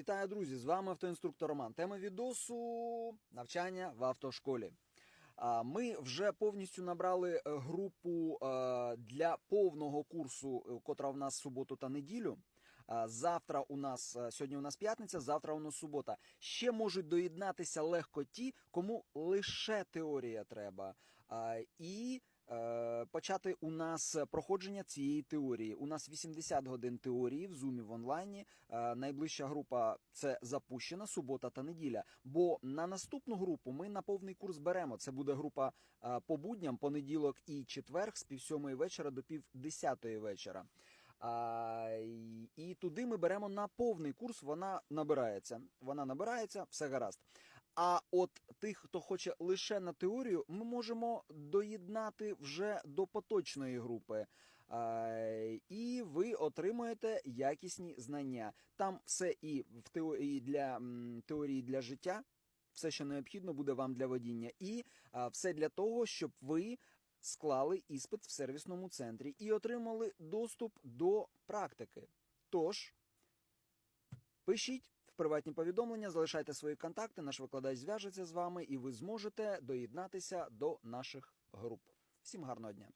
Вітаю, друзі! З вами автоінструктор Роман. Тема відосу навчання в автошколі. Ми вже повністю набрали е, групу е, для повного курсу, е, котра в нас суботу та неділю. Завтра у нас сьогодні у нас п'ятниця, завтра у нас субота. Ще можуть доєднатися легко ті, кому лише теорія треба. І е, почати у нас проходження цієї теорії. У нас 80 годин теорії в зумі в онлайні. Найближча група це запущена субота та неділя. Бо на наступну групу ми на повний курс беремо. Це буде група по будням, понеділок і четверг з пів сьомої вечора до пів десятої вечора. Туди ми беремо на повний курс. Вона набирається. Вона набирається, все гаразд. А от тих, хто хоче лише на теорію, ми можемо доєднати вже до поточної групи. І ви отримуєте якісні знання. Там все і в теорії для теорії для життя, все, що необхідно буде вам для водіння, і все для того, щоб ви склали іспит в сервісному центрі і отримали доступ до практики. Тож, пишіть в приватні повідомлення, залишайте свої контакти, наш викладач зв'яжеться з вами, і ви зможете доєднатися до наших груп. Всім гарного дня!